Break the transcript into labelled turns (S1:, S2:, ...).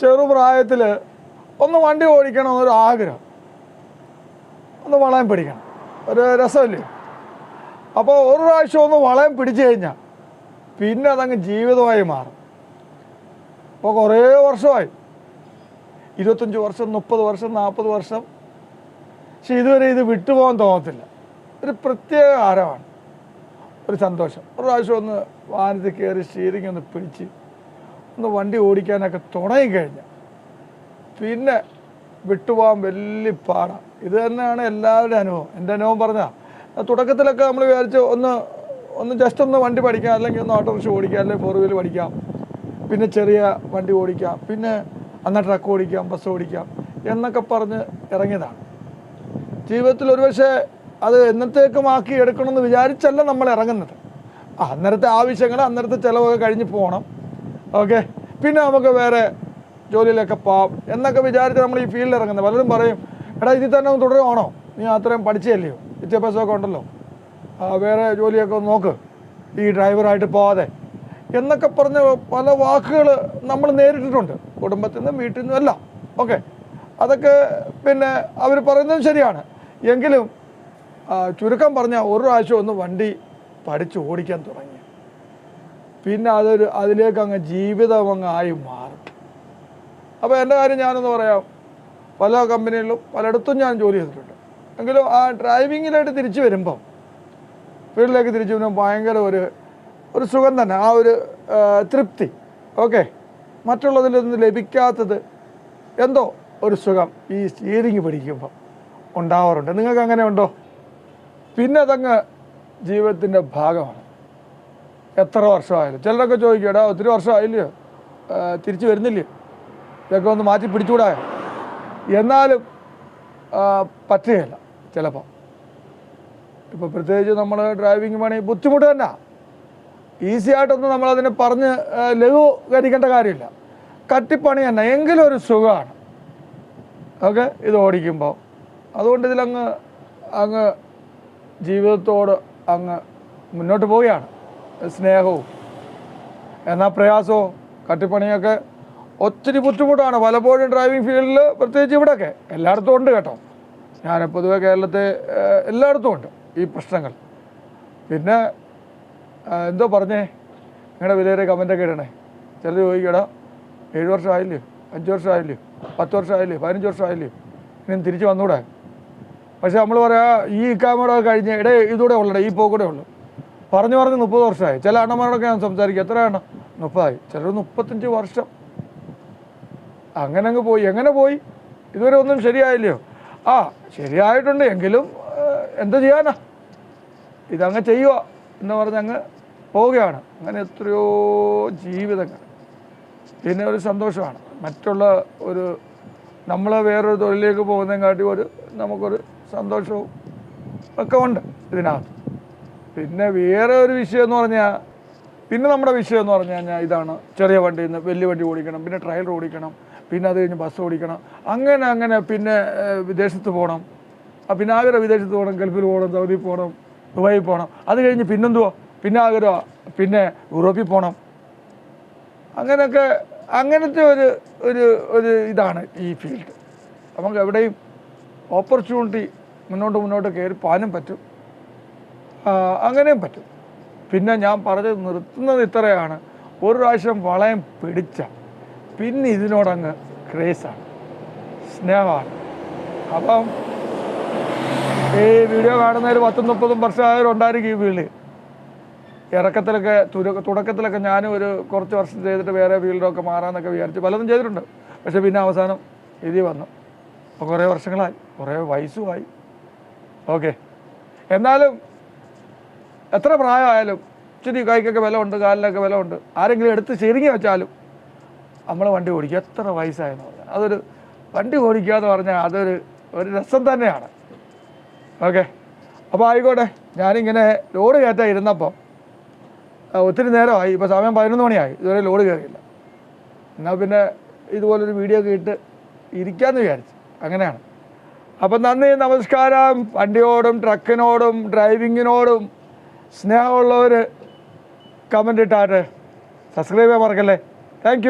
S1: ചെറുപ്രായത്തിൽ ഒന്ന് വണ്ടി ഓടിക്കണം എന്നൊരു ആഗ്രഹം. ഒന്ന് വളയം പിടിക്കണം. ഒരു രസമല്ലേ? അപ്പോൾ ഒരു പ്രാവശ്യം ഒന്ന് വളയം പിടിച്ചു കഴിഞ്ഞാൽ പിന്നെ അതങ്ങ് ജീവിതമായി മാറും. അപ്പോൾ കുറേ വർഷമായി. ഇരുപത്തഞ്ച് വർഷം മുപ്പത് വർഷം നാൽപ്പത് വർഷം. പക്ഷെ ഇതുവരെ ഇത് വിട്ടുപോകാൻ തോന്നത്തില്ല. ഒരു പ്രത്യേക ആരവാണ്. ഒരു സന്തോഷം. ഒരു പ്രാവശ്യം ഒന്ന് വാഹനത്തിൽ കയറി സ്റ്റീറിംഗ് ഒന്ന് പിടിച്ച് ഒന്ന് വണ്ടി ഓടിക്കാനൊക്കെ തുടങ്ങിക്കഴിഞ്ഞാൽ പിന്നെ വിട്ടുപോകാൻ വലിയ പാടാണ് ഇത് തന്നെയാണ് എല്ലാവരുടെയും അനുഭവം. എന്റെ അനുഭവം പറഞ്ഞാൽ തുടക്കത്തിലൊക്കെ നമ്മൾ വിചാരിച്ച് ഒന്ന് ഒന്ന് ജസ്റ്റ് ഒന്ന് വണ്ടി പഠിക്കാം അല്ലെങ്കിൽ ഒന്ന് ഓട്ടോറിക്ഷ ഓടിക്കാം അല്ലെങ്കിൽ ഫോർ വീലർ പഠിക്കാം. പിന്നെ ചെറിയ വണ്ടി ഓടിക്കാം പിന്നെ അന്ന് ട്രക്ക് ഓടിക്കാം ബസ് ഓടിക്കാം എന്നൊക്കെ പറഞ്ഞ് ഇറങ്ങിയതാണ്. ജീവിതത്തിൽ ഒരുപക്ഷെ അത് എന്നത്തേക്കുമാക്കി എടുക്കണമെന്ന് വിചാരിച്ചല്ല നമ്മൾ ഇറങ്ങുന്നത്. അന്നേരത്തെ ആവശ്യങ്ങൾ അന്നേരത്തെ ചിലവൊക്കെ കഴിഞ്ഞ് പോകണം ഓക്കെ പിന്നെ നമുക്ക് വേറെ ജോലിയിലൊക്കെ പോവാം എന്നൊക്കെ വിചാരിച്ച് നമ്മൾ ഈ ഫീൽഡിൽ ഇറങ്ങുന്നത്. പലരും പറയും എടാ ഇതിൽ തന്നെ ഒന്ന് തുടരുവാണോ? നീ അത്രയും പഠിച്ചല്ലയോ വിദ്യാഭ്യാസമൊക്കെ ഉണ്ടല്ലോ. വേറെ ജോലിയൊക്കെ നോക്ക്. ഈ ഡ്രൈവറായിട്ട് പോവാതെ. എന്നൊക്കെ പറഞ്ഞ പല വാക്കുകൾ നമ്മൾ നേരിട്ടിട്ടുണ്ട്. കുടുംബത്തിൽ നിന്നും വീട്ടിൽ നിന്നും എല്ലാം. ഓക്കെ അതൊക്കെ പിന്നെ അവർ പറയുന്നതും ശരിയാണ്. എങ്കിലും ചുരുക്കം പറഞ്ഞാൽ ഒരു പ്രാവശ്യം ഒന്ന് വണ്ടി പഠിച്ച് ഓടിക്കാൻ തുടങ്ങി. പിന്നെ അതൊരു അതിലേക്ക് അങ്ങ് ജീവിതം ആയി മാറും. അപ്പോൾ എന്റെ കാര്യം ഞാനൊന്ന് പറയാം. പല കമ്പനികളിലും പലയിടത്തും ഞാൻ ജോലി ചെയ്തിട്ടുണ്ട്. എങ്കിലും ആ ഡ്രൈവിങ്ങിലായിട്ട് തിരിച്ചു വരുമ്പം വീട്ടിലേക്ക് തിരിച്ചു വരുമ്പോൾ ഭയങ്കര ഒരു ഒരു സുഖം തന്നെ. ആ ഒരു തൃപ്തി. ഓക്കെ. മറ്റുള്ളതിൽ നിന്ന് ലഭിക്കാത്തത് എന്തോ ഒരു സുഖം ഈ സ്റ്റീരിങ് പിടിക്കുമ്പം ഉണ്ടാവാറുണ്ട്. നിങ്ങൾക്ക് അങ്ങനെ ഉണ്ടോ പിന്നെ അതങ്ങ് ജീവിതത്തിന്റെ ഭാഗമാണ്. എത്ര വർഷമായാലും. ചിലരൊക്കെ ചോദിക്കും എടാ ഒത്തിരി വർഷമായില്ലയോ തിരിച്ചു വരുന്നില്ലയോ ഇതൊക്കെ ഒന്ന് മാറ്റി പിടിച്ചുകൂടായോ എന്നാലും പറ്റുകയല്ല ചിലപ്പോൾ ഇപ്പോൾ പ്രത്യേകിച്ച് നമ്മൾ ഡ്രൈവിംഗ് പണി ബുദ്ധിമുട്ട് തന്നെ. ഈസി ആയിട്ടൊന്നും നമ്മളതിനെ പറഞ്ഞ് ലഘൂകരിക്കേണ്ട കാര്യമില്ല. കട്ടിപ്പണി തന്നെ എങ്കിലും ഒരു സുഖമാണ്. ഓക്കെ? ഇത് ഓടിക്കുമ്പോൾ അതുകൊണ്ട് ഇതിലങ്ങ് അങ്ങ് ജീവിതത്തോട് അങ്ങ് മുന്നോട്ട് പോവുകയാണ്. സ്നേഹവും എന്നാൽ പ്രയാസവും കട്ടിപ്പണിയൊക്കെ ഒത്തിരി ബുദ്ധിമുട്ടാണ്. പലപ്പോഴും ഡ്രൈവിംഗ് ഫീൽഡിൽ പ്രത്യേകിച്ച് ഇവിടെയൊക്കെ. എല്ലായിടത്തും ഉണ്ട് കേട്ടോ. ഞാൻ പൊതുവെ കേരളത്തെ എല്ലായിടത്തും ഉണ്ട് ഈ പ്രശ്നങ്ങൾ. പിന്നെ എന്തോ പറഞ്ഞേ? നിങ്ങളുടെ വിലയേറെ കമന്റൊക്കെ ഇടണേ. ചിലർ ചോദിക്കടാ ഏഴ് വർഷം ആയില്ലേ അഞ്ച് വർഷം ആയില്ലേ പത്ത് വർഷം ആയില്ലേ പതിനഞ്ച് വർഷം ആയില്ലേ ഇനി തിരിച്ച് വന്നൂടെ? പക്ഷേ നമ്മൾ പറയാ ഈ ഇക്കാമോടെ കഴിഞ്ഞ് ഇടേ ഇതൂടെ ഉള്ളടേ ഈ പോക്കൂടെ ഉള്ളു. പറഞ്ഞു പറഞ്ഞ് മുപ്പത് വർഷമായി. ചില അണ്ണന്മാരോടൊക്കെ ഞാൻ സംസാരിക്കും. എത്ര എണ്ണം? മുപ്പതായി. ചിലർ മുപ്പത്തഞ്ച് വർഷം. അങ്ങനെ അങ്ങ് പോയി. എങ്ങനെ പോയി? ഇതുവരെ ഒന്നും ശരിയായില്ലയോ? ആ ശരിയായിട്ടുണ്ട്. എങ്കിലും എന്താ ചെയ്യാനാ? ഇതങ്ങ് ചെയ്യുക എന്ന് പറഞ്ഞ് അങ്ങ് പോവുകയാണ്. അങ്ങനെ എത്രയോ ജീവിതങ്ങൾ. പിന്നെ ഒരു സന്തോഷമാണ്. മറ്റുള്ള ഒരു നമ്മൾ വേറൊരു തൊഴിലിലേക്ക് പോകുന്നതിനെക്കാട്ടി ഒരു നമുക്കൊരു സന്തോഷവും ഒക്കെ ഉണ്ട് ഇതിനകത്ത്. പിന്നെ വേറെ ഒരു വിഷയം എന്ന് പറഞ്ഞാൽ പിന്നെ നമ്മുടെ വിഷയം എന്ന് പറഞ്ഞു കഴിഞ്ഞാൽ ഇതാണ്. ചെറിയ വണ്ടിയിൽ നിന്ന് വലിയ വണ്ടി ഓടിക്കണം പിന്നെ ട്രയൽ ഓടിക്കണം പിന്നെ അത് കഴിഞ്ഞ് ബസ് ഓടിക്കണം അങ്ങനെ അങ്ങനെ പിന്നെ വിദേശത്ത് പോകണം പിന്നെ ആഗ്രഹം വിദേശത്ത് പോകണം ഗൾഫിൽ പോകണം സൗദി പോകണം ദുബായിൽ പോകണം അത് കഴിഞ്ഞ് പിന്നെന്തുവാ? പിന്നെ ആഗ്രഹം പിന്നെ യൂറോപ്പിൽ പോകണം അങ്ങനെയൊക്കെ അങ്ങനത്തെ ഒരു ഒരു ഒരു ഇതാണ് ഈ ഫീൽഡ് നമുക്ക് എവിടെയും ഓപ്പർച്യൂണിറ്റി മുന്നോട്ട് മുന്നോട്ട് കയറി പോകാനും പറ്റും. അങ്ങനെയും പറ്റും. പിന്നെ ഞാൻ പറഞ്ഞ് നിർത്തുന്നത് ഇത്രയാണ്. ഒരു പ്രാവശ്യം വളയം പിടിച്ച പിന്നെ ഇതിനോടങ്ങ് ക്രേസാണ് സ്നേഹമാണ്. അപ്പം ഈ വീഡിയോ കാണുന്നതിൽ പത്തും മുപ്പതും വർഷമായവരുണ്ടായിരിക്കും ഈ ഫീൽഡ് ഇറക്കത്തിലൊക്കെ തുടക്കത്തിലൊക്കെ ഞാനും ഒരു കുറച്ച് വർഷം ചെയ്തിട്ട് വേറെ ഫീൽഡൊക്കെ മാറാമെന്നൊക്കെ വിചാരിച്ചു പലതും ചെയ്തിട്ടുണ്ട്. പക്ഷേ പിന്നെ അവസാനം ഇതിൽ വന്നു. അപ്പോൾ കുറേ വർഷങ്ങളായി. കുറേ വയസ്സുമായി ഓക്കെ. എന്നാലും എത്ര പ്രായമായാലും ഇച്ചിരി കൈക്കൊക്കെ ബലമുണ്ട് കാലിനൊക്കെ ഉണ്ട് ആരെങ്കിലും എടുത്ത് ചെരുങ്ങി വെച്ചാലും നമ്മൾ വണ്ടി ഓടിക്കുക എത്ര വയസ്സായെന്ന് പറഞ്ഞാൽ. അതൊരു വണ്ടി ഓടിക്കുക എന്ന് പറഞ്ഞാൽ അതൊരു ഒരു രസം തന്നെയാണ്. ഓക്കെ. അപ്പോൾ ആയിക്കോട്ടെ. ഞാനിങ്ങനെ ലോഡ് കയറ്റാൻ ഇരുന്നപ്പം ഒത്തിരി നേരമായി. ഇപ്പോൾ സമയം പതിനൊന്ന് മണിയായി. ഇതുവരെ ലോഡ് കയറിയില്ല. എന്നാൽ പിന്നെ ഇതുപോലൊരു വീഡിയോ ഒക്കെ ഇട്ട് ഇരിക്കാമെന്ന് വിചാരിച്ചു. അങ്ങനെയാണ്. അപ്പം നന്ദി നമസ്കാരം. വണ്ടിയോടും ട്രക്കിനോടും ഡ്രൈവിങ്ങിനോടും സ്നേഹമുള്ളവർ കമന്റ് ഇട്ടാട്ടെ സബ്സ്ക്രൈബ് ചെയ്യാൻ മറക്കല്ലേ. താങ്ക്